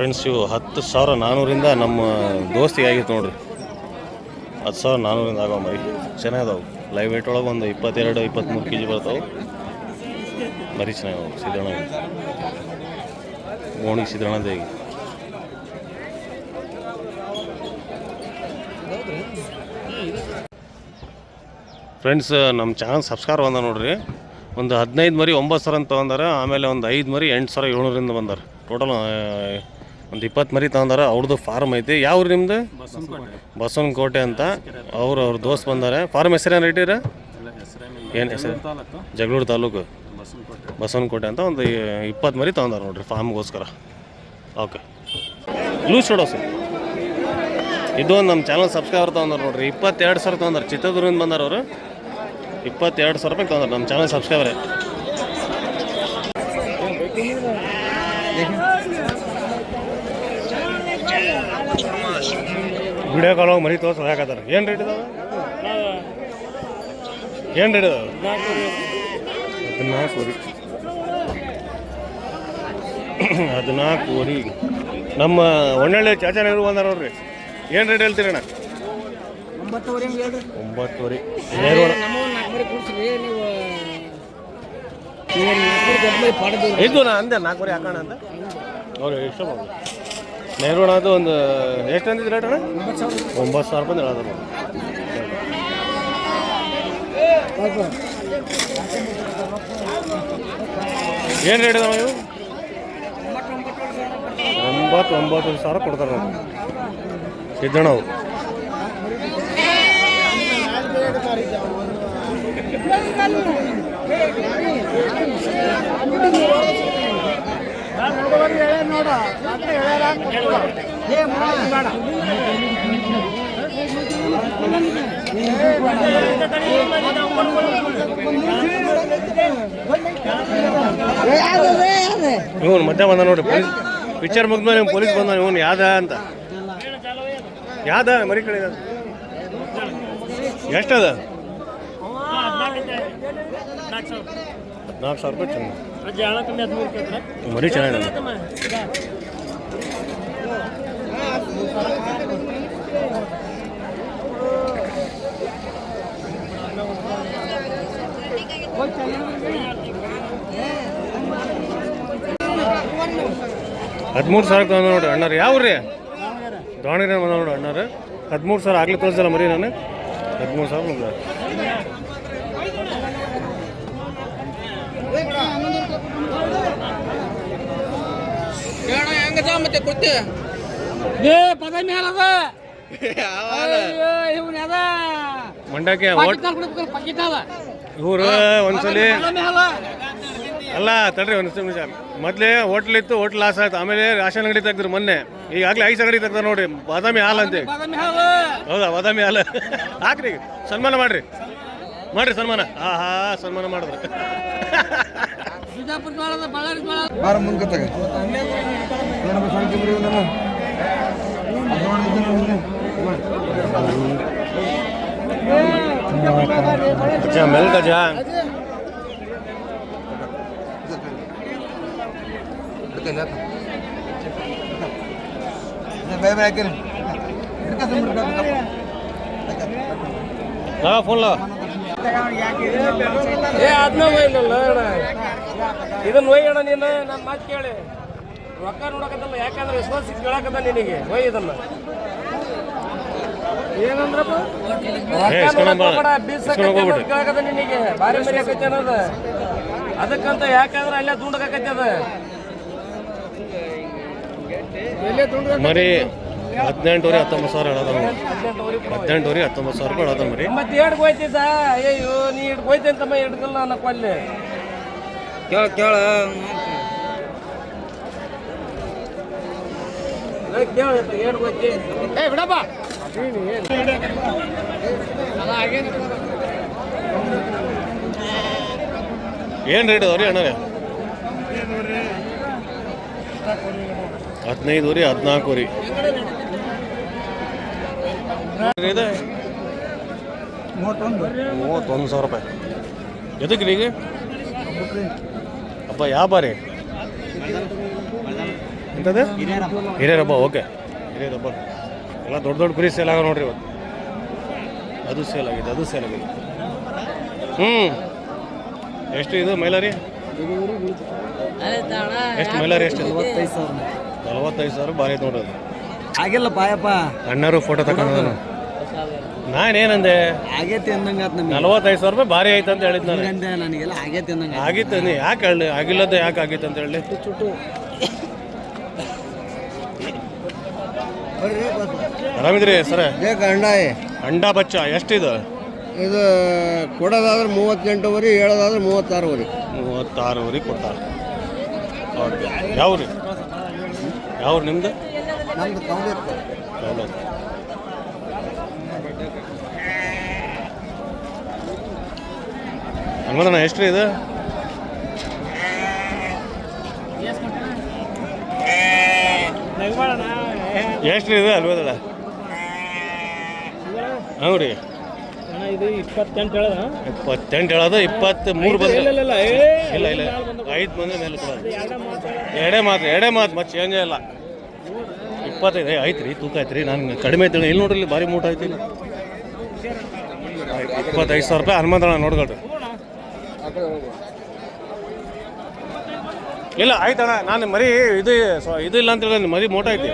Friends ಹತ್ತು ಸಾವಿರ ನಾನ್ನೂರಿಂದ ನಮ್ಮ ದೋಸ್ತಿಗೆ ಆಗಿತ್ತು ನೋಡ್ರಿ. ಹತ್ತು ಸಾವಿರ ನಾನ್ನೂರಿಂದ ಆಗೋ ಮರಿ. ಚೆನ್ನಾಗಿದಾವೆ. ಲೈವ್ ವೇಟ್ ಒಳಗೆ ಒಂದು ಇಪ್ಪತ್ತೆರಡು, ಇಪ್ಪತ್ತ್ಮೂರು ಕೆ ಜಿ ಬರ್ತಾವೆ. ಮರಿ ಚೆನ್ನಾಗಿದಾವೆ. ಗೋಣಿಗೆ ಸಿದ್ದಣ್ಣದ ಈಗ. ಫ್ರೆಂಡ್ಸ್ ನಮ್ಮ ಚಾನಲ್ ಸಬ್ಸ್ಕ್ರೈಬ್ ಬಂದ ನೋಡ್ರಿ. ಒಂದು ಹದಿನೈದು ಮರಿ ಒಂಬತ್ತು ಸಾವಿರ ಅಂತ ತೊಗೊಂಡಾರೆ, ಆಮೇಲೆ ಒಂದು ಐದು ಮರಿ ಎಂಟು ಸಾವಿರ ಏಳ್ನೂರಿಂದ ಬಂದಾರೆ. ಟೋಟಲ್ ಒಂದು ಇಪ್ಪತ್ತು ಮರಿ ತಗೊಂಡಾರ ಅವ್ರದ್ದು ಫಾರ್ಮ್ ಐತಿ. ಯಾವ ನಿಮ್ದು? ಬಸವನಕೋಟೆ. ಅಂತ. ಅವ್ರು ಅವ್ರ ದೋಸ್ತ್ ಬಂದಾರೆ. ಫಾರ್ಮ್ ಹೆಸರೇನು ಇಟ್ಟಿರ? ಏನು ಹೆಸರು? ಜಗಳೂರು ತಾಲೂಕು. ಬಸವನಕೋಟೆ. ಅಂತ ಒಂದು ಇಪ್ಪತ್ತು ಮರಿ ತಗೊಂಡಾರ ನೋಡ್ರಿ ಫಾರ್ಮ್ಗೋಸ್ಕರ ಓಕೆ ಲೂಸ್ ಕೊಡೋ ಸರ್ ಇದು ಒಂದು ನಮ್ಮ ಚಾನಲ್ ಸಬ್ಸ್ಕ್ರೈಬರ್ ತೊಗೊಂಡಾರ ನೋಡ್ರಿ. ಇಪ್ಪತ್ತೆರಡು ಸಾವಿರ ತೊಗೊಂಡಾರ. ಚಿತ್ರದುರ್ಗದಿಂದ ಬಂದಾರ ಅವರು. ಇಪ್ಪತ್ತೆರಡು ಸಾವಿರ ರೂಪಾಯಿ ತೊಗೊಂಡಾರ ನಮ್ಮ ಚಾನಲ್ ಸಬ್ಸ್ಕ್ರೈಬರೇ ವಿಡಿಯೋ ಕಾಲ್ ಮರಿ ತೋರ್ಸೋ ಹಾಕತ್ತಾರ ಏನು ರೇಟ್ ಇದಾವೆ? ಏನು ರೇಟ್ ಇದಾವೆ? ಹದಿನಾಲ್ಕು ಹದಿನಾಲ್ಕುವರೆ ಹದಿನಾಲ್ಕು ವರಿ. ನಮ್ಮ ಒಳ್ಳೆ ಚಾಚಾನಗರು ಬಂದಾರ ಅವ್ರಿ ಏನು ರೇಟ್ ಹೇಳ್ತೀರಣ್ಣ? ಒಂಬತ್ತುವರೆ ಹೇಳ್ರಿ. ಒಂಬತ್ತುವರೆ ಇದು ನಾ ಅಂದೆ ನಾಲ್ಕುವರೆ ಹಾಕೋಣ ಅಂತ. ಅವ್ರು ಎಷ್ಟು ನೇರವಾಡ ಅದು ಒಂದು ಎಷ್ಟು ಅಂದಿದ್ದು ರೇಟ್ ಅಣ್ಣ? ಒಂಬತ್ತು ಸಾವಿರ ರೂಪಾಯಿ ಹೇಳೋದು ಏನು ರೇಟ್ ಇದಾವೆ ಇವು? ಒಂಬತ್ತು ಒಂಬತ್ತು ಸಾವಿರ ಕೊಡ್ತಾರೆ ನೋಡಿ ಸಿದ್ದಣ್ಣವು ಇವನು ಮತ್ತೆ ಬಂದ ನೋಡಿ ಪೊಲೀಸ್ ಪಿಕ್ಚರ್ ಮುಗಿದ್ಮೇಲೆ ಇವ್ನು ಪೊಲೀಸ್ ಬಂದ, ಇವನು ಯಾವ್ದ ಅಂತ. ಯಾವ್ದ ಮರಿ ಕಡೆ ಎಷ್ಟದ? ನಾಲ್ಕು ಸಾವಿರ ರೂಪಾಯಿ ಚೆನ್ನಾಗಿ ಮರಿ ಚೆನ್ನಾಗಿದೆ. ಹದಿಮೂರು ಸಾವಿರ ತಗೊಂಡ ನೋಡ್ರಿ ಅಣ್ಣಾರು ಯಾವ ರೀ ದಾವಣಗೆರೆ ಬಂದ ನೋಡ್ರಿ ಅಣ್ಣಾರು ಹದಿಮೂರು ಸಾವಿರ ಆಗ್ಲಿ ತೋರಿಸಲ್ಲ ಮರಿ ನಾನು? ಹದಿಮೂರು ಸಾವಿರ ನೋಡ್ರಿ ಮತ್ತೆ ಕೊತ್ತೆ ಏ ಪದ ಮೇಲೆ ಅದ. ಇವನ್ ಅದ ಮಂಡಕ್ಕೆ ಪಕ್ಕಿಟ್ ಇವರು ಒಂದ್ಸಲಿ ಅಲ್ಲ ತಡ್ರಿ ಒಂದ್ಸಲಿ ಮೊದ್ಲೇ ಮೊದಲೇ ಹೋಟ್ಲ್ ಇತ್ತು ಹೋಟ್ಲ್ ಲಾಸ್ ಆಯ್ತು. ಆಮೇಲೆ ರಾಷನ್ ಅಂಗಡಿ ತೆಗ್ದ್ರು ಮೊನ್ನೆ. ಈಗಾಗ್ಲೇ ಐಸ್ ಅಂಗಡಿ ತೆಗ್ದ ನೋಡಿ. ಬಾದಾಮಿ ಹಾಲ್ ಅಂತ. ಹೌದಾ ಬಾದಾಮಿ ಹಾಲ್? ಹಾಕ್ರಿ ಸನ್ಮಾನ ಮಾಡ್ರಿ. ಮಾಡ್ರಿ ಸನ್ಮಾನ. ಹಾ ಹಾ ಸನ್ಮಾನ ಮಾಡಿದ್ರು. ಬಾರ ಮುಂದೆ ತಗ ಅಜ್ಜ ಮೆಲ್ಕ್ ಅಜ್ಜ. ಬೇರೆ ಬೇರೆ ಹಾಕಿರಿ. ಲಾ ಫೋನ್ ಲಾ. ಏ ಅದನ್ನ ಒಯ್ಯಲ್ಲ ಅಣ್ಣ. ಇದನ್ನ ಒಯ್ಯೋಣ ನೀನು ನನ್ನ ಮಾತು ಕೇಳಿ. ರೊಕ್ಕ ನೋಡಕತ್ತಲ್ಲ ಯಾಕಂದ್ರೆ ವಿಶ್ವಾಸ ಕೇಳಕತ್ತ ನಿನಗೆ. ಒಯ್ ಇದನ್ನ. ಏನಂದ್ರಪ್ಪ? ಕೇಳಕತ್ತ ನಿನಗೆ. ಬಾರಿ ಮರಿ ಆಕೈತಿ ಅನ್ನೋದು. ಅದಕ್ಕಂತ ಯಾಕಂದ್ರೆ ಅಲ್ಲೇ ದುಂಡ್ಕತ್ತದ ಅದ. ಮರಿ ಹದಿನೆಂಟುವರೆ ಹತ್ತೊಂಬತ್ತು ಸಾವಿರ ಹೇಳೋದ ನೋಡಿ ಹದಿನೆಂಟುವರೆ ಹತ್ತೊಂಬತ್ತು ಸಾವಿರ ರೂಪಾಯಿ ಹೇಳೋದ ಮರಿ. ಮತ್ತೆ ಎರಡು ಹೋಯ್ತಿದ್ದ ಅಯ್ಯೋ ನೀ ಹಿಡ್ದು ಹೋಯ್ತಿ ಅಂತಮ್ಮ ಹಿಡ್ಕಲ್ಲ ಅನ್ನಕ್ಕೆ ಅಲ್ಲಿ. ಕೇಳ ಕೇಳ. ಏ ಬಿಡಪ್ಪ. ಏನು ರೇಟ್ ಅದಾವ್ರಿ ಅಣ್ಣರೇ ಹದಿನೈದು ರೀ ಹದಿನಾಲ್ಕು ರೀ ಇದೆ. ಮೂವತ್ತೊಂದು. ಸಾವಿರ ರೂಪಾಯಿ. ಎದಕ್ಕೆ ರೀ ಈಗ? ಹಬ್ಬ ಯಾವ ಬಾರಿ ಎಂಥದ್ದು? ಹಿರಿಯರಬ್ಬ ಓಕೆ. ಹಿರಿಯರಬ್ಬ ಎಲ್ಲ ದೊಡ್ಡ ದೊಡ್ಡ ಕುರಿ ಸೇಲ್ ಆಗೋ ನೋಡ್ರಿ ಇವತ್ತು. ಅದು ಸೇಲ್ ಆಗಿದೆ ಅದು ಸೇಲ್ ಆಗಿದೆ. ಹ್ಞೂ ಎಷ್ಟು ಇದು ಮೈಲಾರಿ? ಎಷ್ಟು ಮೈಲಾರಿ ಎಷ್ಟು? ನಲವತ್ತೈದು ಸಾವಿರ ಭಾರಿ ಅದು ಆಗಿಲ್ಲ ಪಾಯಪ್ಪ. ಅಣ್ಣರು ಫೋಟೋ ತಗೊಂಡು ನಾನೇನಂದೆ? ಆಗೈತಿ ಅಂದಂಗ ನಲವತ್ತೈದು ಸಾವಿರ ರೂಪಾಯಿ ಭಾರಿ ಆಯ್ತು ಅಂತ ಹೇಳಿದ್ ನಾನು. ನನಗೆಲ್ಲ ಆಗೈತಿ ಅಂದಂಗ ಆಗಿತ್ತು ನೀ ಯಾಕೆ ಹೇಳಿ? ಆಗಿಲ್ಲದ ಯಾಕೆ ಆಗಿತ್ತು ಅಂತ ಹೇಳಿ. ಆರಾಮಿದ್ರಿ ಸರ? ಅಂಡ ಅಂಡಾ ಬಚ್ಚ ಎಷ್ಟಿದು? ಇದು ಕೊಡೋದಾದ್ರೆ ಮೂವತ್ತೆಂಟುವರೆ ಹೇಳೋದಾದ್ರೆ ಮೂವತ್ತಾರುವರೆ ಮೂವತ್ತಾರುವರೆ ಕೊಡ್ತಾರೆ ಓಕೆ ಯಾವ್ರಿ? ಯಾವ್ರು ನಿಮ್ದು? ನಮ್ದು ಕೌಂಟ್ ಯಾವ್ದು ಹನುಮಂತಣ್ಣ ಎಷ್ಟು ಇದು? ಎಷ್ಟು ಇದು ಅಲ್ವದಲ್ಲ ಹ್ಞೂ ರೀ. ಇದು ಇಪ್ಪತ್ತೆಂಟು ಹೇಳದ? ಇಪ್ಪತ್ತೆಂಟು ಹೇಳೋದು? ಇಪ್ಪತ್ತ್ ಮೂರು ಬಂದ್ರೆ ಇಲ್ಲ ಇಲ್ಲ. ಐದು ಬಂದ್ರೆ ಮೇಲೆ ಕೊಡೋದು. ಎರಡೇ ಮಾತು ಎರಡೇ ಮಾತು, ಮತ್ತೆ ಚೇಂಜ್ ಇಲ್ಲ. ಇಪ್ಪತ್ತೈದು ಆಯ್ತು ರೀ, ತೂಕ ಆಯ್ತು ರೀ, ನಾನು ಕಡಿಮೆ ಐತಿ ಇಲ್ಲಿ ನೋಡ್ರಿ ಭಾರಿ ಮೂಟ ಐತಿ ಇಪ್ಪತ್ತೈದು ಸಾವಿರ ರೂಪಾಯಿ ಹನುಮಂತಣ್ಣ ನೋಡ್ಕೊಳ್ರಿ. ಇಲ್ಲ ಆಯ್ತಣ್ಣ ನಾನು ಮರಿ ಇದು ಇದು ಇಲ್ಲ ಅಂತ ಹೇಳಿದ್ರೆ ಮರಿ ಮೋಟ ಐತಿ.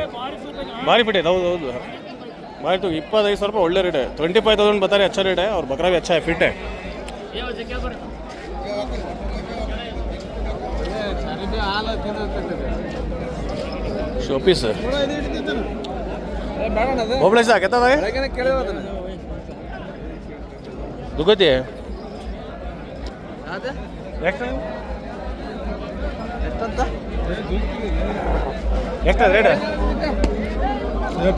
ಭಾರಿ ಪಿಟೆ ಹೌದು ಹೌದು. ಭಾರಿ ತೂ ಇಪ್ಪತ್ತೈದು ಸಾವಿರ ರೂಪಾಯಿ ಒಳ್ಳೆ ರೇಟೆ ಟ್ವೆಂಟಿ ಫೈವ್ ತೌಸಂಡ್ ಬರ್ತಾರೆ ಹೆಚ್ಚ ರೇಟೆ ಅವ್ರು ಬಕ್ರಾ ಭಿ ಹೆಚ್ಚ ಫಿಟ್ಟೆ ಶೋಪೀಸ್ ಒಬ್ಳೆ ಸಾಕು ಎತ್ತದ ದುಗತಿ ಎಷ್ಟು ರೇಟ್?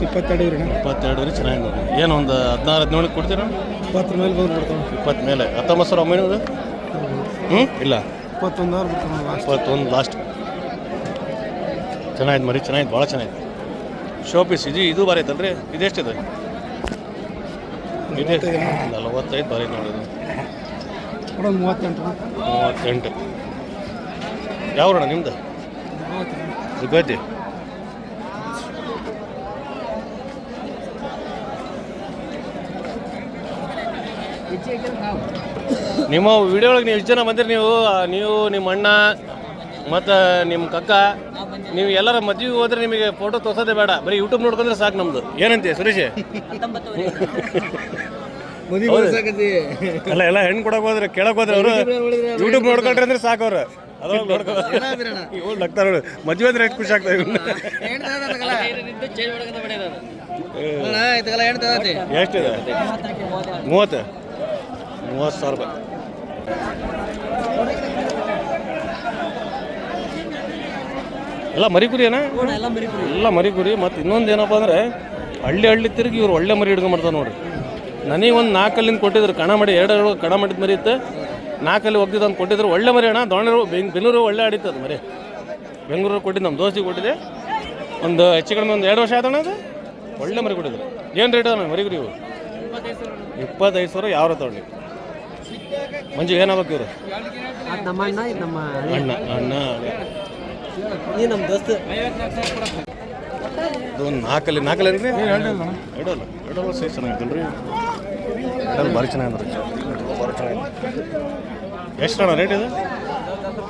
ಇಪ್ಪತ್ತೆರಡು ರೀ ಇಪ್ಪತ್ತೆರಡು ರೀ ಚೆನ್ನಾಗಿ ನೋಡಿ. ಏನು ಒಂದು ಹದಿನಾರು ಹದಿನೇಳು ಕೊಡ್ತೀರಾ? ಇಪ್ಪತ್ತರ ಮೇಲೆ ಬಂದು ಇಪ್ಪತ್ತು ಮೇಲೆ. ಹತ್ತೊಂಬತ್ತು ಸಾವಿರ ಒಂಬೈನೂರು ಹ್ಞೂ ಇಲ್ಲ. ಇಪ್ಪತ್ತೊಂದು ಅವ್ರು ಇಪ್ಪತ್ತೊಂದು ಲಾಸ್ಟ್ ಚೆನ್ನಾಗಿದೆ ಮರಿ ಚೆನ್ನಾಗಿದೆ ಭಾಳ ಚೆನ್ನಾಗಿದೆ. ಶೋ ಪೀಸ್ ಇದು ಇದು ಬಾರಿ ಐತಲ್ರಿ ಇದೆಷ್ಟಿದೆ ಇದೆ. ನಲವತ್ತೈದು ಬಾರಿ ನೋಡೋದು ಮೂವತ್ತೆಂಟು. ಮೂವತ್ತೆಂಟು. ಯಾವ್ರಣ ನಿಮ್ದು? ದುಗ್ಗತಿ ನಿಮ್ಮ ವಿಡಿಯೋ ಒಳಗೆ ನೀವು ಎಷ್ಟು ಜನ ಬಂದಿರಿ ನೀವು ನೀವು ನಿಮ್ಮ ಅಣ್ಣ ಮತ್ತು ನಿಮ್ಮ ಕಕ್ಕ ನೀವು ಎಲ್ಲರ ಮದ್ವೆಗೆ ಹೋದ್ರೆ ನಿಮಗೆ ಫೋಟೋ ತೋರ್ಸೋದೇ ಬೇಡ. ಬರೀ ಯೂಟ್ಯೂಬ್ ನೋಡ್ಕೊಂಡ್ರೆ ಸಾಕು ನಮ್ದು. ಏನಂತೆ ಸುರೇಶ್? ಮದುವೆ ಅಲ್ಲ ಎಲ್ಲ ಹೆಣ್ಣು ಕೊಡಕ್ಕೆ ಹೋದ್ರೆ ಕೇಳಕ್ ಹೋದ್ರೆ ಅವರು ಯೂಟ್ಯೂಬ್ ನೋಡ್ಕೊಂಡ್ರೆ ಅಂದ್ರೆ ಸಾಕು ಅವ್ರು. ಅದ್ರೊಳಗೆ ನೋಡ್ಕೊ ಇವ್ರು ನಗ್ತಾರ ನೋಡಿ ಮದ್ವೆ ಅಂದ್ರೆ ಎಷ್ಟು ಖುಷಿ ಆಗ್ತದೆ ಎಷ್ಟಿದೆ? ಮೂವತ್ತು. ಮೂವತ್ತು ಸಾವಿರ ರೂಪಾಯಿ. ಎಲ್ಲ ಮರಿ ಕುರಿ ಏನ ಎಲ್ಲ ಮರಿ ಕುರಿ ಮತ್ತು ಇನ್ನೊಂದು ಏನಪ್ಪ ಅಂದ್ರೆ ಹಳ್ಳಿ ಹಳ್ಳಿ ತಿರುಗಿ ಇವ್ರು ಒಳ್ಳೆ ಮರಿ ಹಿಡ್ಕೊಂಬರ್ತಾರೆ ನೋಡ್ರಿ. ನನಗೆ ಒಂದು ನಾಲ್ಕಲ್ಲಿಂದ ಕೊಟ್ಟಿದ್ರು. ಕಣ ಮಾಡಿ ಎರಡು ಕಣ ಮಾಡಿದ ಮರಿ ಇತ್ತು. ನಾಲ್ಕಲ್ಲಿ ಒಗ್ದಿದ್ದು ಅಂತ ಕೊಟ್ಟಿದ್ರು. ಒಳ್ಳೆ ಮರಿ ಅಣ್ಣ. ದೊಣ್ಣರು ಬೆಂಗ್ ಬೆಂಗಳೂರು ಒಳ್ಳೆ ಆಡಿತ್ತು ಅದು ಮರಿ. ಬೆಂಗಳೂರು ಕೊಟ್ಟಿದ್ದು ನಮ್ಮ ದೋಸ್ತಿಗೆ ಕೊಟ್ಟಿದೆ. ಒಂದು ಹೆಚ್ಚು ಕಡಿಮೆ ಒಂದು ಎರಡು ವರ್ಷ ಆಯ್ತಣ್ಣ ಅದು? ಒಳ್ಳೆ ಮರಿ ಕೊಟ್ಟಿದ್ರು. ಏನು ರೇಟ್ ಅದ ಮರಿ ಕುರಿ ಇವು? ಇಪ್ಪತ್ತೈದು ಸಾವಿರ. ಯಾವ ತಗೊಳ್ಳಿ. ಮಂಜು ಏನಾಗಬೇಕು ಇವರು? ನಮ್ಮ ಅಣ್ಣ ಇದು ನಮ್ಮ ಅಣ್ಣ ಅಣ್ಣ ಈ ನಮ್ಮ ದೋಸ್ತ. ಇದು ಒಂದು ನಾಲ್ಕಲ್ಲಿ ನಾಲ್ಕಲ್ಲಿ ಏನ್ರಿ? ಎರಡಲ್ಲ ಎರಡಲ್ಲ? ಸೈಜ್ ಚೆನ್ನಾಗಿತ್ತು ರೀ ಎರಡಲ್ಲ ಭಾರಿ ಚೆನ್ನಾಗಿದೆ ಭಾರಿ ಚೆನ್ನಾಗಿದೆ ಎಷ್ಟು ಅಣ್ಣ ರೇಟ್ ಇದು?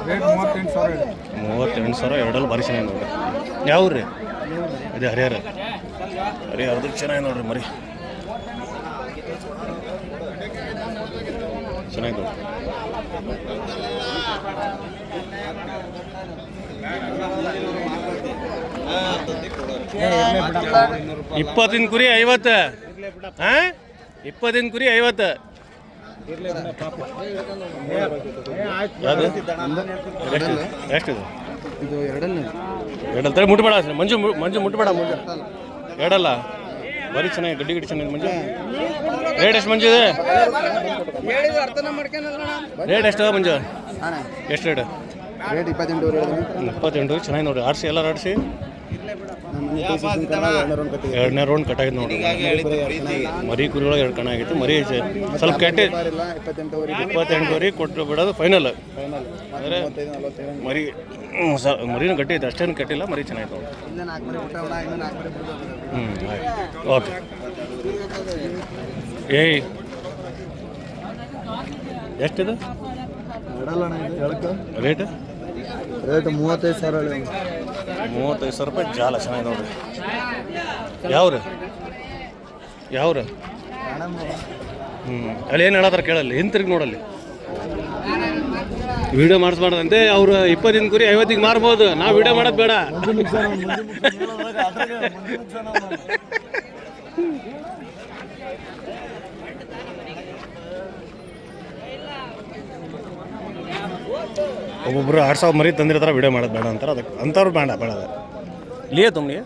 ರೇಟ್ ಮೂವತ್ತೆಂಟು ಸಾವಿರ ಮೂವತ್ತೆಂಟು ಸಾವಿರ ಎರಡಲ್ಲಿ ಭಾರಿ ಚೆನ್ನಾಗಿ ನೋಡ್ರಿ ಯಾವ ರೀ ಅದೇ ಹರಿಹರ. ಹರಿಹರದ ಚೆನ್ನಾಗಿ ನೋಡ್ರಿ ಮರಿ. ಚೆನ್ನಾಗಿ ನೋಡ್ರಿ ಇಪ್ಪತ್ತಿನ ಕುರಿ ಐವತ್ತು. ಹಾ? ಇಪ್ಪತ್ತಿನ ಕುರಿ ಐವತ್ತು? ಎಷ್ಟಿದೆ? ಇದು? ಎರಡಲ್ಲ ತಲೆ ಮುಟ್ಬೇಡ ಮಂಜು ಮಂಜು ಮುಟ್ಬೇಡ ಮಂಜು. ಎರಡಲ್ಲ. ಬರೀ ಚೆನ್ನಾಗಿ ಗಡ್ಡಿ ಗಡ್ಡಿ ಚೆನ್ನಾಗಿ ಮಂಜು. ರೇಟ್ ಎಷ್ಟು ಮಂಜು ಇದೆ? ರೇಟ್ ಎಷ್ಟು ಮಂಜು? ಎಷ್ಟು ರೇಟ್ ರೇಟ್ ಇಪ್ಪತ್ತೆಂಟು ಇಪ್ಪತ್ತೆಂಟು ಚೆನ್ನಾಗಿ ನೋಡಿ. ಆಡಿಸಿ ಎಲ್ಲರೂ ಆಡಿಸಿ ಎರಡನೇ ರೌಂಡ್ ಕಟ್ಟಾಗಿತ್ತು ನೋಡಿ. ಮರಿ ಕುರಿಗಳಿಗೆ ಎರಡು ಕಣ ಆಗಿತ್ತು. ಮರಿ ಸ್ವಲ್ಪ ಕೆಟ್ಟ. ಇಪ್ಪತ್ತೆಂಟುವರೆ ಕೊಟ್ಟು ಬಿಡೋದು ಫೈನಲ್ ಅಂದರೆ ಮರಿ ಮರಿನೂ ಗಟ್ಟಿ ಅಷ್ಟೇನು ಕಟ್ಟಿಲ್ಲ. ಮರಿ ಚೆನ್ನಾಗಿತ್ತು ಓಕೆ. ಏಯ್. ಎಷ್ಟಿದೆ? ರೇಟ್? ರೇಟ್ ಮೂವತ್ತೈದು ಸಾವಿರ ಮೂವತ್ತೈದು ಸಾವಿರ ರೂಪಾಯಿ ಜಾಲ ಚೆನ್ನಾಗಿ ನೋಡ್ರಿ. ಯಾವ್ರು? ಯಾವ್ರು? ಹ್ಞೂ ಅಲ್ಲಿ ಏನು ಹೇಳತ್ತಾರ ಕೇಳಲ್ಲಿ ಹಿಂತಿರುಗಿ ನೋಡಲ್ಲಿ. ವಿಡಿಯೋ ಮಾಡಿಸ್ಬಾರ್ದಂತೆ ಅವ್ರು ಇಪ್ಪತ್ತಿನ ಕುರಿ ಐವತ್ತಿಗೆ ಮಾರ್ಬೋದು. ನಾವು ವಿಡಿಯೋ ಮಾಡೋದು ಬೇಡ. ಒಬ್ಬೊಬ್ರು ಆರು ಸಾವಿರ ಮರಿ ತಂದಿರ್ತಾರೆ ವಿಡಿಯೋ ಮಾಡೋದು ಬೇಡ ಅಂತಾರೆ ಅದಕ್ಕೆ ಅಂಥವ್ರು ಬೇಡ ಬೇಡ ಅದು लिए तुमने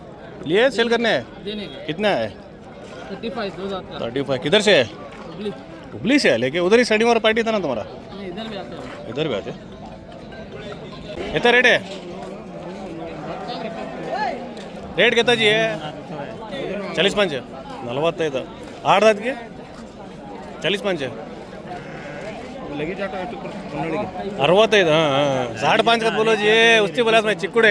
लिए सेल करने हैं कितना है थर्टी फाइव दो हज़ार थर्टी फाइव किधर से है हुबली से है लेकिन उधर ही शनिवार पार्टी था ना तुम्हारा इधर भी आते हैं इधर भी आते कितना रेट है रेट तो। के चालीस पंच। नल्वत आड़दा की? चलीस पंच। अरवत साढ़ पाँच का बोलो जी उसकी बोला चिक्कुड़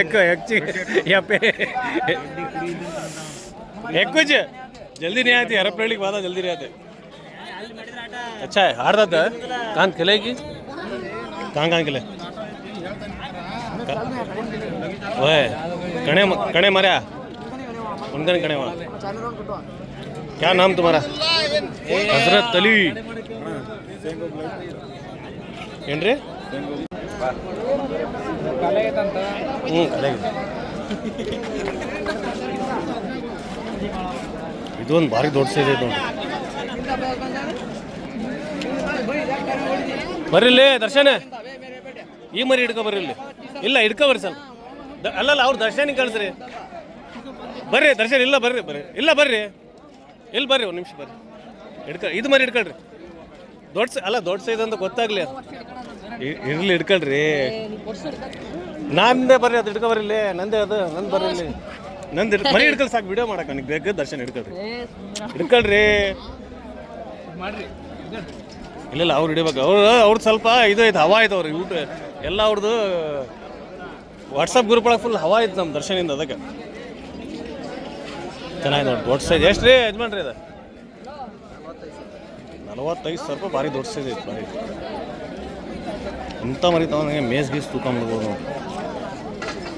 जल्दी नहीं आती अरब की बात जल्दी नहीं आते। अच्छा है हार दाता कान खिले की कहाँ कहाँ खिले है हार दाता है कान खिलेगी कहाँ कहाँ खिले ओए कणे कणे मारा उनका कणे वहाँ क्या नाम तुम्हारा हजरत अली ಏನ್ರಿ ಹ್ಞೂ ಕಲೆ ಇದೊಂದು ಭಾರಿ ದೊಡ್ಡ ಸೈಜ್ ಐತೆ ನೋಡಿ ಬರ್ರಿ ಇಲ್ಲಿ ದರ್ಶನ ಈ ಮರಿ ಹಿಡ್ಕೊ ಬರ್ರಿ ಇಲ್ಲಿ ಇಲ್ಲ ಹಿಡ್ಕೊ ಬರ್ರಿ ಸ್ವಲ್ಪ ದ- ಅಲ್ಲಲ್ಲ ಅವ್ರು ದರ್ಶನಿಗೆ ಕಳಿಸ್ರಿ. ಬರ್ರಿ ದರ್ಶನ್ ಇಲ್ಲ ಬರ್ರಿ ಬರ್ರಿ. ಇಲ್ಲ ಬರ್ರಿ. ಇಲ್ಲಿ ಬರ್ರಿ ಒಂದು ನಿಮಿಷ ಬರ್ರಿ. ಹಿಡ್ಕ ಇದು ಮರಿ ಹಿಡ್ಕೊಳ್ರಿ. ದೊಡ್ಡ ಅಲ್ಲ ದೊಡ್ಡ ಸೈಜ್ ಅಂತ ಗೊತ್ತಾಗ್ಲಿ ಇರ್ಲಿ ಹಿಡ್ಕೊಳ್ರಿ. ನಂದೇ ಬರ್ರಿ ಅದು ಹಿಡ್ಕೊ ಬರ್ರಿ ಇಲ್ಲಿ. ನಂದೇ ಅದು ನಂದು ಬರ್ರಿ ಇಲ್ಲಿ. ನಂದು ಮರಿ ಹಿಡ್ಕೊಳ್ ಸಾಕು ವಿಡಿಯೋ ಮಾಡಕ್ಕೆ ನನಗೆ ಬೇಕು ದರ್ಶನ ಹಿಡ್ಕೊಳ್ರಿ. ಹಿಡ್ಕೊಳ್ರಿ. ಇಲ್ಲ ಇಲ್ಲ ಅವ್ರು ಹಿಡಿಬೇಕು. ಅವ್ರು ಅವ್ರದ್ದು ಸ್ವಲ್ಪ ಇದು ಐತೆ ಹವಾ ಐತೆ ಅವ್ರಿಗೆ ಊಟ. ಎಲ್ಲ ಅವ್ರದ್ದು ವಾಟ್ಸಪ್ ಗ್ರೂಪ್ ಒಳಗೆ ಫುಲ್ ಹವಾ ಇತ್ತು ನಮ್ಮ ದರ್ಶನಿಂದ ಅದಕ್ಕೆ. ಚೆನ್ನಾಗಿ ನೋಡಿ ದೊಡ್ಡ ಸೈಜ್ ಎಷ್ಟು ರೀ ಯಜಮಾನ್ರಿ ಇದು? ನಲವತ್ತೈದು ಸಾವಿರ ರೂಪಾಯಿ ಭಾರಿ ದೊಡ್ಡ ಸೈಜ್ ಐತೆ ಭಾರಿ ಇಂಥ ಮರಿ ತಗೊಂಡಂಗೆ ಮೇಸ್ ಗೀಸ್ ತೂಕ ಮಾಡ್ಬೋದು ನೋಡಿ.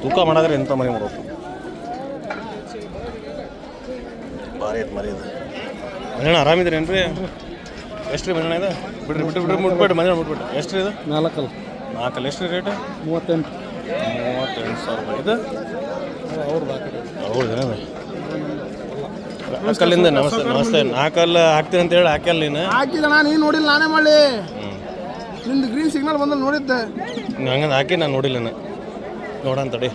ತೂಕ ಮಾಡಿದ್ರೆ ಇಂಥ ಮರಿ ಮಾಡ್ಬೇಕು ಭಾರಿ ಐತೆ ಮರಿ ಇದು. ಮನೆಯಣ್ಣ ಆರಾಮಿದ್ರಿ ರೀ ಎಷ್ಟು ರೀ ಮನೆಯಣ್ಣ ಇದು? ಬಿಡ್ರಿ ಬಿಟ್ಟು ಬಿಡ್ರಿ ಮುಟ್ಬಿಟ್ಟು ಮನೆ ಮುಟ್ಬಿಟ್ಟು. ಎಷ್ಟು ರೀ ಇದು? ನಾಲ್ಕಲ್ಲ ನಾಲ್ಕಲ್ಲಿ ಎಷ್ಟು ರೀ ರೇಟ್? ಮೂವತ್ತೆಂಟು. ಮೂವತ್ತೆಂಟು ಸಾವಿರ ಇದು? ಹೌದೇನದು ನಾಲ್ಕಲ್ಲಿಂದ ನಮಸ್ತೆ ನಮಸ್ತೆ ನಾಲ್ಕಲ್ಲ ಹಾಕ್ತೀನಿ ಅಂತ ಹೇಳಿ ಹಾಕಲ್ಲ ನೀನು? ಹಾಕಿದ ನಾನು ನೀನು ನೋಡಿಲ್ಲ ನಾನೇ ಮಾಡಿ ನಿಂದು ಗ್ರೀನ್ ಸಿಗ್ನಲ್ ಬಂದಲ್ಲಿ ನೋಡಿದ್ದೆ. ಹಂಗಂದು ಹಾಕಿ ನಾನು ನೋಡಿಲ್ಲ ನಾನು ನೋಡೋಣ ತಡಿ.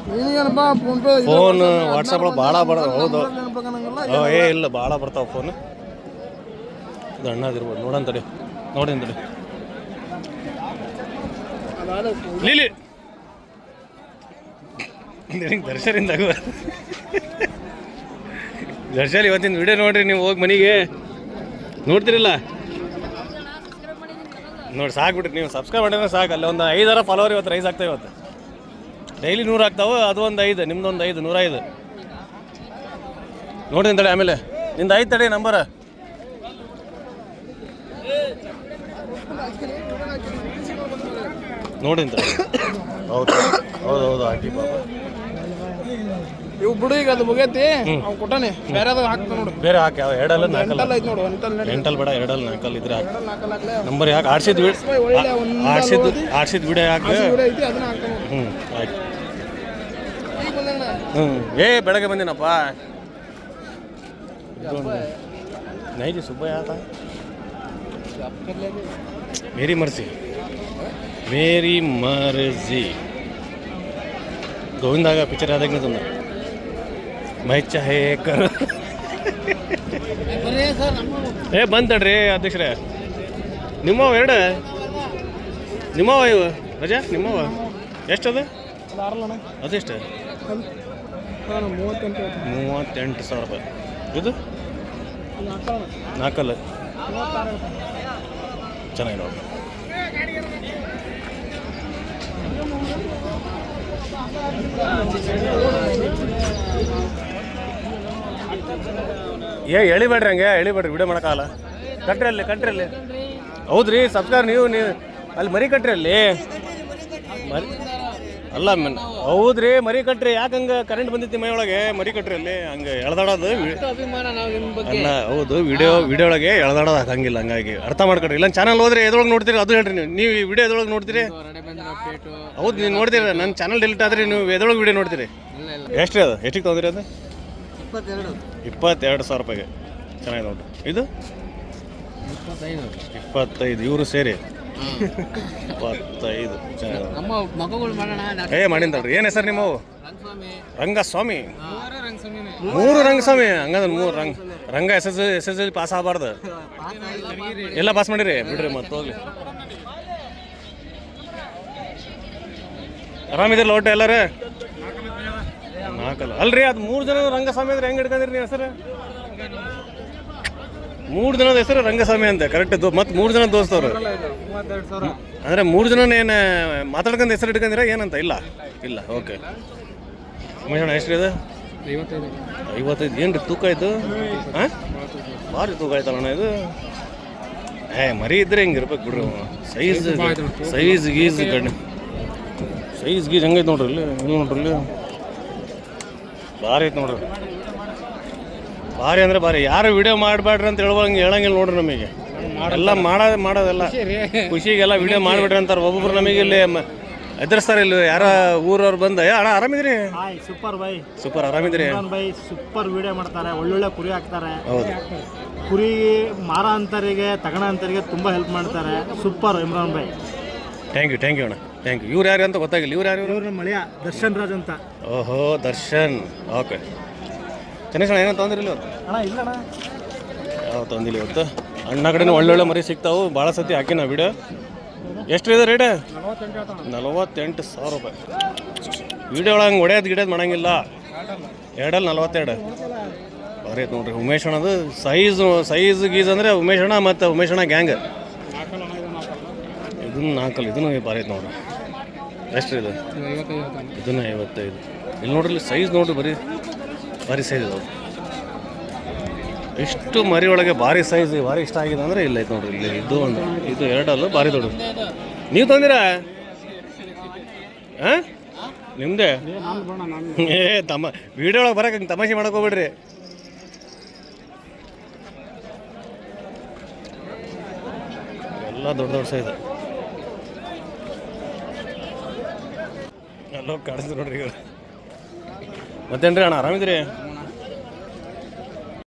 ಫೋನ್ ಪೇ ಫೋನ್ ವಾಟ್ಸಪ್ ಭಾಳ ಬಡ ಹೌದು. ಏ ಇಲ್ಲ ಭಾಳ ಬರ್ತಾವ ಫೋನ್ ಇದು ಅಣ್ಣದಿರ್ಬೋದು. ನೋಡೋಣ ತಡಿ. ನೋಡಿ ತಡಿ. ಲೀಲಿ! ನಿನಗೆ ದರ್ಶನಿಂದ ದರ್ಶನ್, ಇವತ್ತಿನ ವಿಡಿಯೋ ನೋಡ್ರಿ, ನೀವು ಹೋಗಿ ಮನೆಗೆ. ನೋಡ್ತಿರಲ್ಲ? ನೋಡಿ ಸಾಕ್ಬಿಟ್ರಿ ನೀವು ಸಬ್ಸ್ಕ್ರೈಬ್ ಮಾಡಿದ್ರೆ ಸಾಕು. ಅಲ್ಲಿ ಒಂದು ಐದಾರ ಫಾಲೋವರ್ ಇವತ್ತು ರೈಸ್ ಆಗ್ತಾವೆ ಇವತ್ತು. ಡೈಲಿ ನೂರು ಆಗ್ತಾವೆ, ಅದು ಒಂದು ಐದು ನಿಮ್ದೊಂದು ಐದು ನೂರೈದು ನೋಡಿ ತಡಿ ಆಮೇಲೆ. ನಿಂದು ಐದು ತಡೆ ನಂಬರ. ನೋಡಿ ತಡಿ ಹೌದು ಹೌದು ಹೌದು ಹಾಕಿ ಬಾಬಾ ಇವು ಬಿಡು ಈಗ ಅದು ಮುಗೇತಿ. ಅವ್ ಬೇರೆ ಅದು ಹಾಕ್ತ ನೋಡು. ಬೇರೆ ಹಾಕಿ ಎರಡಲ್ಲ ನಾಲ್ಕಲ್ಲ? ನೋಡು ಬೇಡ ಎರಡಲ್ಲ ನಾಲ್ಕಲ್ಲ ಇದ್ರೆ ಹಾಕಿ. ನಂಬರ್ ಯಾಕೆ? ಆಡ್ಸಿದ್ ವಿಡ್ ಆಡ್ಸಿದ್ ಆಡ್ಸಿದ್ ಹ್ಞೂ ಆಯ್ತು. ಹ್ಞೂ ಏ ಬೆಳಗ್ಗೆ ಬಂದಿನಪ್ಪ. ನೈಜಿ ಸುಬ್ಬಯ್ಯ ಆತ ಮೇರಿ ಮರ್ಸಿ. ಮೇರಿ ಮರ್ಸಿ. ಗೋವಿಂದಾಗ ಪಿಕ್ಚರ್ ಆದಾಗ ಮೈಚ ಹೇಕರ್ ಏ ಬಂತಡ್ರಿ ಅಧ್ಯಕ್ಷರೇ. ನಿಮ್ಮವ ಎರಡು. ನಿಮ್ಮವ ಇವು. ರಜಾ ನಿಮ್ಮವ ಎಷ್ಟದು? ಅದೆಷ್ಟು? ಮೂವತ್ತೆಂಟು ಸಾವಿರ ರೂಪಾಯಿ. ಇದು? ನಾಲ್ಕಲ್ಲ. ಚೆನ್ನಾಗಿರೋ Thank you. ಏ ಎಳಿಬೇಡ್ರಿ ಹಂಗೆ ಎಳಿಬೇಡ್ರಿ ವಿಡಿಯೋ ಮಾಡೋಕ್ಕಾಗಲ್ಲ. ಕಟ್ರಿ ಅಲ್ಲಿ ಕಟ್ರಿ ಅಲ್ಲಿ. ಹೌದ್ರಿ ಸಬ್ಸ್ಕ್ರೈಬ್ ನೀವು ನೀವು ಅಲ್ಲಿ ಮರಿ ಕಟ್ರಿ ಅಲ್ಲಿ. ಮರಿ ಅಲ್ಲ ಮೆನ್ ಹೌದ್ರಿ ಮರಿ ಕಟ್ರಿ ಯಾಕೆ ಹಂಗೆ ಕರೆಂಟ್ ಬಂದಿತ್ತು ಮೈ ಒಳಗೆ? ಮರಿ ಕಟ್ರಿ ಅಲ್ಲಿ ಹಂಗೆ ಎಳ್ದಾಡೋದು ವಿ- ಅಭಿಮಾನ ನಾವು ನಿಮ್ಮ ಬಗ್ಗೆ. ಅಲ್ಲ ಹೌದು ವಿಡಿಯೋ ವಿಡಿಯೋ ಒಳಗೆ ಎಳ್ದಾಡೋದು ಹಾಕಂಗಿಲ್ಲ ಹಂಗಾಗಿ ಅರ್ಥ ಮಾಡ್ಕೊಡ್ರಿ ಇಲ್ಲ ಚಾನಲ್ ಹೋದ್ರೆ ಎದ್ರೊಳಗೆ ನೋಡ್ತೀರಿ ಅದು ಹೇಳ್ರಿ ನೀವು. ನೀವು ಈ ವಿಡಿಯೋ ಎದ್ರೊಳಗೆ ನೋಡ್ತೀರಿ? ಹೌದು ನೀವು ನೋಡ್ತೀರಿ ನನ್ನ ಚಾನಲ್ ಡಿಲೀಟ್ ಆದ್ರೆ ನೀವು ಎದ್ರೊಳಗೆ ವಿಡಿಯೋ ನೋಡ್ತೀರಿ? ಇಲ್ಲ ಇಲ್ಲ. ಎಷ್ಟು ರೀ ಅದು? ಎಷ್ಟಿಗೆ ತೊಗೊಂಡ್ರಿ ಅದು ಇಪ್ಪತ್ತೆರಡು ಸಾವಿರ ರೂಪಾಯಿಗೆ. ಚೆನ್ನಾಗಿದೆ ಊಟ. ಇದು? ಇಪ್ಪತ್ತೈದು. ಇಪ್ಪತ್ತೈದು. ಇವರು ಸೇರಿ. ಇಪ್ಪತ್ತೈದು. ಚೆನ್ನಾಗಿದೆ ಏ ಮಾಡಿಂದಲ್ರಿ ಏನು ಹೆಸರು ನಿಮ್ಮವು ರಂಗಸ್ವಾಮಿ. ಮೂರು ರಂಗಸ್ವಾಮಿ. ಹಂಗಂದ್ರೆ ಮೂರು Ranga Ranga yes yes yes yes L pass ಆಗಬಾರ್ದು. ಎಲ್ಲ ಪಾಸ್ ಮಾಡಿರಿ. ಬಿಡ್ರಿ ಮತ್ತೆ ಹೋಗ್ಲಿ. ಆರಾಮಿದಿರಲ್ಲ ಒಟ್ಟು ಎಲ್ಲರೂ? ನಾಲ್ಕಲ್ಲ ಅಲ್ರಿ, ಅದು ಮೂರು ಜನ ರಂಗಸ್ವಾಮಿ ಅಂದ್ರೆ ಹೆಂಗೆ ಹಿಡ್ಕೊಂಡಿರಿ ನೀವು ಹೆಸರು? ಮೂರು ಜನದ ಹೆಸರು ರಂಗಸ್ವಾಮಿ ಅಂತೆ ಕರೆಕ್ಟ್ ಮತ್ತೆ ಮೂರು ಜನ ದೋಸ್ತವ್ರು ಅಂದ್ರೆ ಮೂರು ಜನ ಏನು, ಮಾತಾಡ್ಕೊಂಡು ಹೆಸರು ಇಟ್ಕೊಂಡಿರ ಏನಂತ? ಇಲ್ಲ. ಇಲ್ಲ ಓಕೆ ಉಮೇಶಣ್ಣ ಎಷ್ಟು ಇದು? ಐವತ್ತೈದು. ಏನ್ರಿ ಏನು ರೀ ತೂಕ ಇದು? ಹಾಂ ಭಾರಿ ತೂಕ ಆಯ್ತಲ್ಲಣ್ಣ ಇದು? ಏ, ಮರಿ ಇದ್ರೆ ಹಿಂಗೆ ಇರ್ಬೇಕು ಬಿಡ್ರಿ ಸೈಜ್ ಸೈಜ್ ಗೀಜ್ ಕಣ್ಣು ಸೈಜ್ ಗೀಜ್ ಹೆಂಗೈತೆ ನೋಡ್ರಿ ಇಲ್ಲಿ ನೋಡ್ರಿ ಇಲ್ಲಿ. ಭಾರಿ ಐತೆ ನೋಡ್ರಿ. ಭಾರಿ ಅಂದ್ರೆ ಭಾರಿ. ಯಾರು ವಿಡಿಯೋ ಮಾಡಬೇಡ್ರಿ ಅಂತ ಹೇಳುವಂಗೆ ಹೇಳಂಗಿಲ್ಲ ನೋಡ್ರಿ ನಮಗೆ. ಎಲ್ಲ ಮಾಡೋದು ಮಾಡೋದೆಲ್ಲ ಖುಷಿಗೆಲ್ಲ ವಿಡಿಯೋ ಮಾಡಿಬಿಡ್ರಿ ಅಂತಾರೆ. ಒಬ್ಬೊಬ್ರು ನಮಗೆ ಇಲ್ಲಿ ಎದುರಿಸ್ತಾರೆ ಇಲ್ಲಿ. ಯಾರ ಊರವ್ರು ಬಂದ ಅಣ್ಣ ಆರಾಮಿದ್ರಿ ಹಾಯ್ ಸೂಪರ್ ಬೈ ಸೂಪರ್ ಆರಾಮಿದ್ರಿ ಇಮ್ರಾನ್ ಬೈ ಸೂಪರ್ ವಿಡಿಯೋ ಮಾಡ್ತಾರೆ. ಒಳ್ಳೊಳ್ಳೆ ಕುರಿ ಹಾಕ್ತಾರೆ. ಹೌದು. ಕುರಿ ಮಾರ ಅಂತರಿಗೆ ತಗಣ ಅಂತರಿಗೆ ತುಂಬ ಹೆಲ್ಪ್ ಮಾಡ್ತಾರೆ. Super Imran bye thank you thank you ಅಣ್ಣ. ಥ್ಯಾಂಕ್ ಯು ಇವ್ರು ಯಾರು ಅಂತ ಗೊತ್ತಾಗಿಲ್ಲ. ಇವ್ರು ಯಾರು? ಇವ್ರು ಮಳೆಯ ದರ್ಶನ್ ರಾಜ್ ಅಂತ. ಓಹೋ ದರ್ಶನ್. ಓಕೆ ಚಂದ್ರೇಶ್ ಏನೋ ತೊಂದಿರಲಿಲ್ಲ ಅಣ್ಣ ಇಲ್ಲ ಅಣ್ಣ ಯಾವ ತೊಂದಿಲ್ಲ ಇವತ್ತು? ಅಣ್ಣ ಕಡೆನೂ ಒಳ್ಳೊಳ್ಳೆ ಮರಿ ಸಿಗ್ತಾವು. ಭಾಳ ಸತಿ ಹಾಕಿ ನಾವು ವಿಡಿಯೋ ಎಷ್ಟು ಇದೆ ರೇಟ್ ನಲವತ್ತೆಂಟು ಸಾವಿರ ರೂಪಾಯಿ. ವಿಡಿಯೋ ಒಳಗೆ ಒಡೆಯೋದು ಗಿಡೋದು ಮಾಡಂಗಿಲ್ಲ. ಎರಡಲ್ಲಿ ನಲವತ್ತೆರಡು. ಬರೀ ಐತೆ ನೋಡ್ರಿ. ಉಮೇಶ್ ಅಣ್ಣದು ಸೈಜ್ ಸೈಜ್ ಗೀಸ್ ಅಂದರೆ ಉಮೇಶ್ ಅಣ್ಣ ಮತ್ತು ಉಮೇಶ್ ಅಣ್ಣ ಗ್ಯಾಂಗ್ ಇದನ್ನು ನಾಲ್ಕಲ್ಲ ಇದನ್ನು ಭಾರಿ ಐತೆ ನೋಡ್ರಿ. ಎಷ್ಟು ಇದು ಇದನ್ನ ಐವತ್ತೈದು. ಇಲ್ಲಿ ನೋಡ್ರಿ ಸೈಜ್ ನೋಡ್ರಿ ಬರೀ, ಭಾರಿ ಸೈಜ್ ಇದಾವೆ ಎಷ್ಟು ಮರಿ ಒಳಗೆ ಭಾರಿ ಸೈಜ್ ಭಾರಿ ಇಷ್ಟ ಆಗಿದೆ ಅಂದರೆ ಇಲ್ಲ ಐತೆ ನೋಡ್ರಿ, ಇಲ್ಲಿ ಇದು ಒಂದು, ಇದು ಎರಡಲ್ಲ ಭಾರಿ ದೊಡ್ಡ ನೀವು ತಂದಿರಾ? ಹಾಂ? ನಿಮ್ಮದೇ ಏ, ತಮ್ಮ ವಿಡಿಯೋ ಒಳಗೆ ಬರಕ್ಕೆ ತಮಾಷೆ ಮಾಡಕ್ಕೆ ಹೋಗ್ಬಿಡ್ರಿ. ಎಲ್ಲ ದೊಡ್ಡ ದೊಡ್ಡ ಸೈಜ್ ಕಾಣಿಸ್ತು ನೋಡ್ರಿ ಇವ್ರು. ಮತ್ತೇನ್ರಿ ಅಣ್ಣ ಆರಾಮಿದ್ರಿ